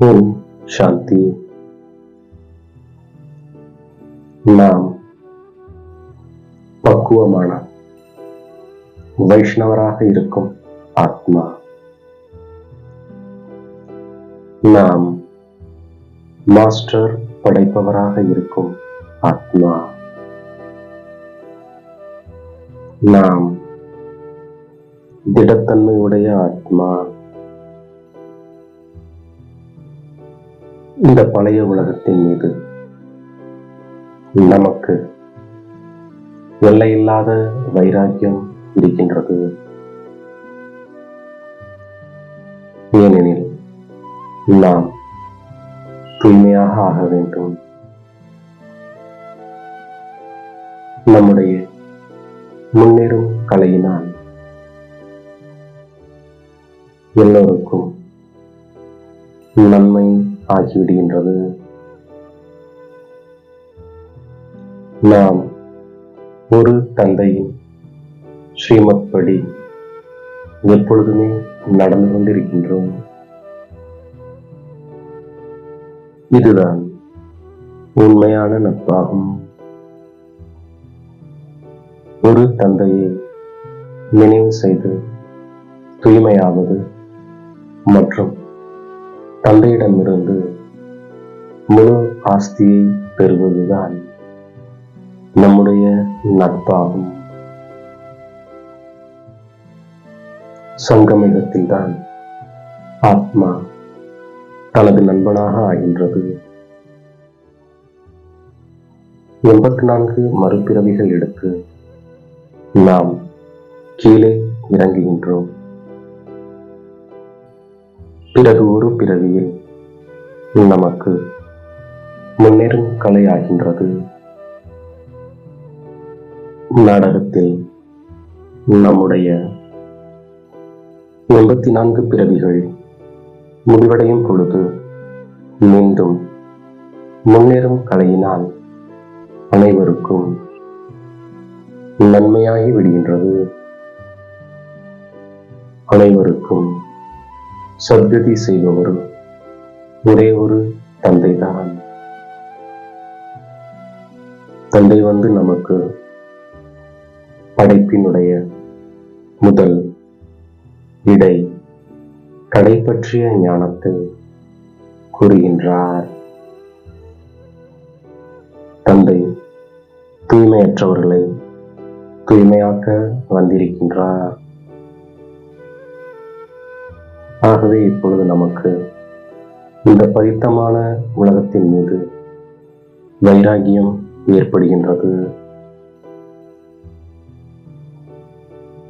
ओम சாந்தி. நாம் பக்குவமான வைஷ்ணவராக இருக்கும் ஆத்மா. நாம் மாஸ்டர் படைப்பவராக இருக்கும் ஆத்மா. நாம் திடத்தன்மையுடைய ஆத்மா. இந்த பழைய உலகத்தின் மீது நமக்கு எல்லையில்லாத வைராக்கியம் இருக்கின்றது. ஏனெனில் நாம் தூய்மையாக ஆக வேண்டும். நம்முடைய முன்னேறும் கலையினால் எல்லோருக்கும் நன்மை ஆகிவிடுகின்றது. நாம் ஒரு தந்தையின் ஸ்ரீமத் படி எப்பொழுதுமே நடந்து கொண்டிருக்கின்றோம். இதுதான் உண்மையான நட்பாகும். ஒரு தந்தையை நினைவு செய்து தூய்மையாவது மற்றும் தந்தையிடமிருந்து முழு ஆஸ்தியை பெறுவதுதான் நம்முடைய நட்பாகும். சங்கமிகத்தில்தான் ஆத்மா தனது நண்பனாக ஆகின்றது. எண்பத்தி நான்கு மறுபிறவிகள் எடுத்து நாம் கீழே இறங்குகின்றோம். பிறகு ஒரு பிறவியில் நமக்கு முன்னேறும் கலையாகின்றது. நாடகத்தில் நம்முடைய எண்பத்தி நான்கு பிறவிகள் முடிவடையும் பொழுது மீண்டும் முன்னேறும் கலையினால் அனைவருக்கும் நன்மையாகி விடுகின்றது. அனைவருக்கும் சத்கதி செய்பவர் ஒரே ஒரு தந்தை தான் தந்தை வந்து நமக்கு படைப்பினுடைய முதல் இடை கடை பற்றிய ஞானத்தை கூறுகின்றார். தந்தை தூய்மையற்றவர்களை தூய்மையாக்க வந்திருக்கின்றார். ஆகவே இப்பொழுது நமக்கு இந்த பரித்தமான உலகத்தின் மீது வைராகியம் ஏற்படுகின்றது.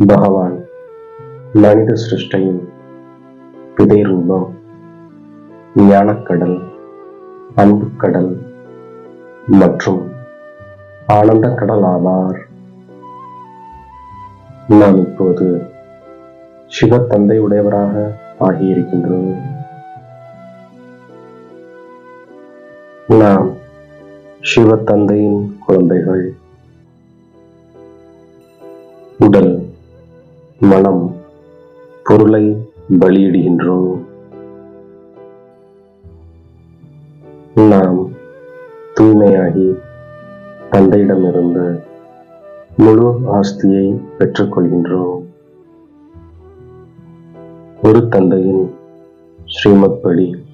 பகவான் மனித சிருஷ்டையின் பிதை ரூபம் ஞானக்கடல் அன்புக்கடல் மற்றும் ஆனந்த கடல் ஆவார். நாம் இப்போது சிவ உடையவராக ஆகியிருக்கின்றோம். நாம் சிவ தந்தையின் குழந்தைகள். உடல் மனம் பொருளை பலியிடுகின்றோம். நாம் தூய்மையாகி தந்தையிடமிருந்து முழு ஆஸ்தியை பெற்றுக்கொள்கின்றோம். ஒரு தந்தையின் ஸ்ரீமத் படி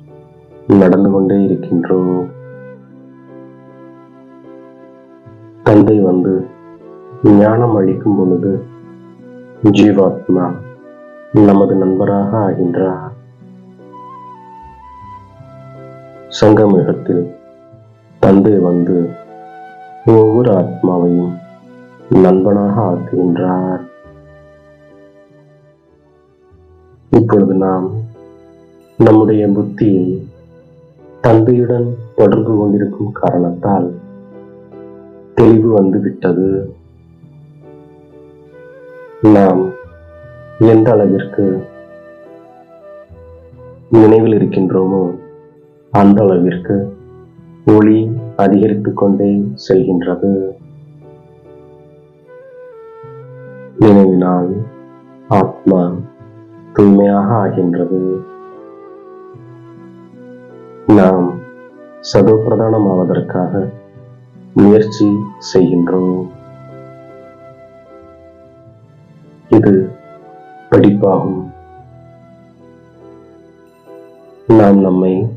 நடந்து கொண்டே இருக்கின்றோம் தந்தை வந்து ஞானம் அளிக்கும் பொழுது ஜீவாத்மா நமது நண்பராக ஆகின்றார். சங்கமிகத்தில் தந்தை வந்து ஒவ்வொரு ஆத்மாவையும் நண்பனாக ஆக்குகின்றார். இப்பொழுது நாம் நம்முடைய புத்தியை தந்தையுடன் தொடர்பு கொண்டிருக்கும் காரணத்தால் தெளிவு வந்துவிட்டது. நாம் எந்த அளவிற்கு நினைவில் இருக்கின்றோமோ அந்த அளவிற்கு ஒளி அதிகரித்துக் கொண்டே செல்கின்றது. நினைவினால் ஆத்மா தூய்மையாக ஆகின்றது. நாம் சதோப்பிரதானமாவதற்காக முயற்சி செய்கின்றோம். இது படிப்பாகும். நாம் நம்மை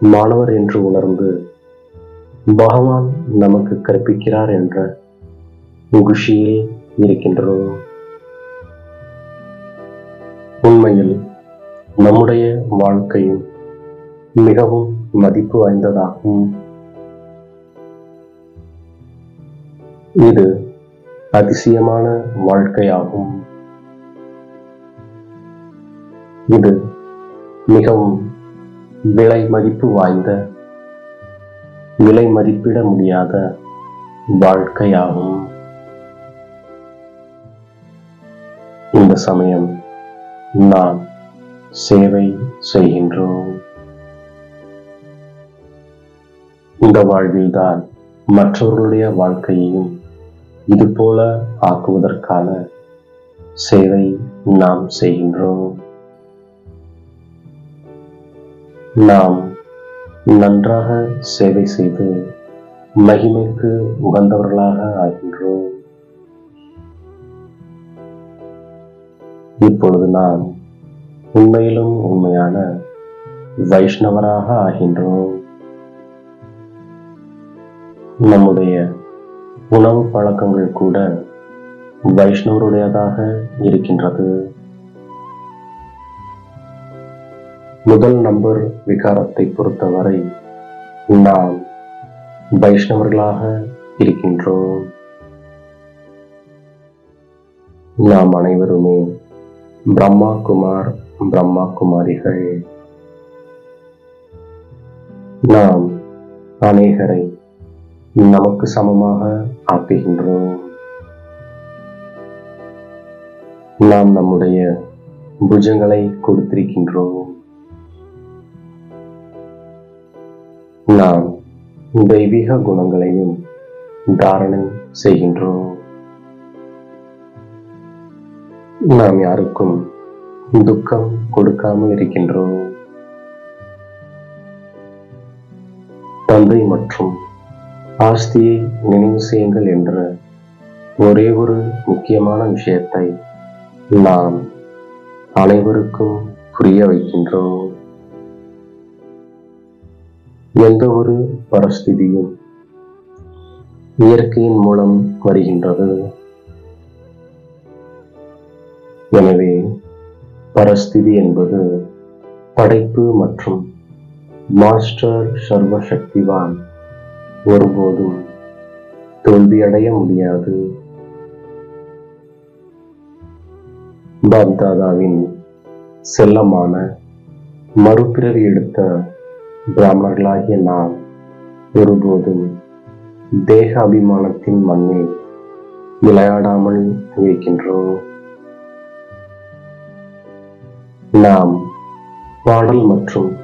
மாணவர் என்று உணர்ந்து பகவான் நமக்கு கற்பிக்கிறார் என்ற குஷியில் இருக்கின்றோம். உண்மையில் நம்முடைய வாழ்க்கையும் மிகவும் மதிப்பு வாய்ந்ததாகும். இது அதிசயமான வாழ்க்கையாகும். இது மிகவும் விலை மதிப்பு வாய்ந்த விலை மதிப்பிட முடியாத வாழ்க்கையாகும். இந்த சமயம் நாம் சேவை செய்கின்றோம். இந்த வாழ்வில்தான் மற்றவர்களுடைய வாழ்க்கையையும் இதுபோல ஆக்குவதற்கான சேவை நாம் செய்கின்றோம். நாம் நன்றாக சேவை செய்து மகிமைக்கு உகந்தவர்களாக ஆகின்றோம். இப்பொழுது நாம் உண்மையிலும் உண்மையான வைஷ்ணவராக ஆகின்றோம். நம்முடைய உணவு பழக்கங்கள் கூட வைஷ்ணவருடையதாக இருக்கின்றது. முதல் நம்பர் விகாரத்தை பொறுத்தவரை நாம் வைஷ்ணவர்களாக இருக்கின்றோம். நாம் அனைவருமே பிரம்மா குமார் பிரம்மா குமாரிகள் நாம் அநேகரை நமக்கு சமமாக ஆக்குகின்றோம். நாம் நம்முடைய புஜங்களை கொடுத்திருக்கின்றோம். நாம் தெய்வீக குணங்களையும் தாரணை செய்கின்றோம். நாம் யாருக்கும் துக்கம் கொடுக்காமல் இருக்கின்றோம். தந்தை மற்றும் ஆஸ்தியை நினைவு செய்யுங்கள் என்ற ஒரே ஒரு முக்கியமான விஷயத்தை நாம் அனைவருக்கும் புரிய வைக்கின்றோம். எந்த ஒரு பரஸ்திதியும் இயற்கையின் மூலம் வருகின்றது. எனவே பரஸ்திதி என்பது படைப்பு மற்றும் மாஸ்டர் சர்வ சக்திவான் ஒருபோதும் தோல்வியடைய முடியாது. பாப்தாதாவின் செல்லமான மறுபிறவி எடுத்த பிராமணர்களாகிய நாம் ஒருபோதும் தேக அபிமானத்தின் மண்ணில் விளையாடாமல் இருக்கின்றோம் நாம் பாடல் மற்றும்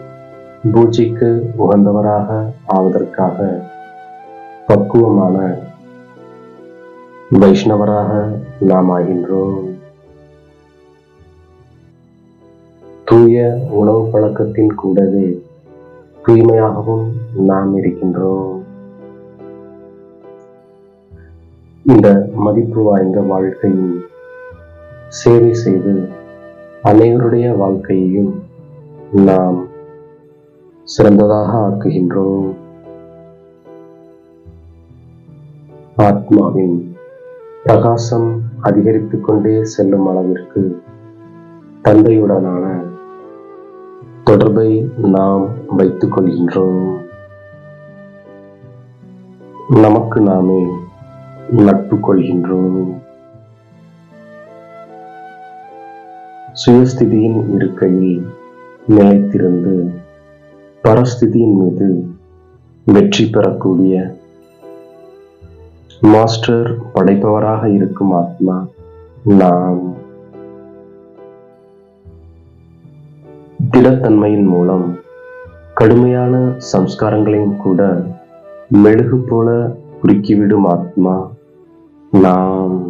பூஜைக்கு உகந்தவராக ஆவதற்காக பக்குவமான வைஷ்ணவராக நாம் ஆகின்றோம் தூய உணவு பழக்கத்தின் கூடவே தூய்மையாகவும் நாம் இருக்கின்றோம். இந்த மதிப்பு வாய்ந்த வாழ்க்கையின் சேவை செய்து அனைவருடைய வாழ்க்கையையும் நாம் சிறந்ததாக ஆக்குகின்றோம். ஆத்மாவின் பிரகாசம் அதிகரித்துக் கொண்டே செல்லும் அளவிற்கு தந்தையுடனான தொடர்பை நாம் வைத்துக் கொள்கின்றோம். நமக்கு நாமே நட்பு கொள்கின்றோம். சுயஸ்திதியின் இருக்கையில் நிலைத்திருந்து பரஸ்திதியின் மீது வெற்றி பெறக்கூடிய மாஸ்டர் படைப்பவராக இருக்கும் ஆத்மா நாம். திடத்தன்மையின் மூலம் கடுமையான சம்ஸ்காரங்களையும் கூட மெழுகு போல குறுக்கிவிடும் ஆத்மா நாம்.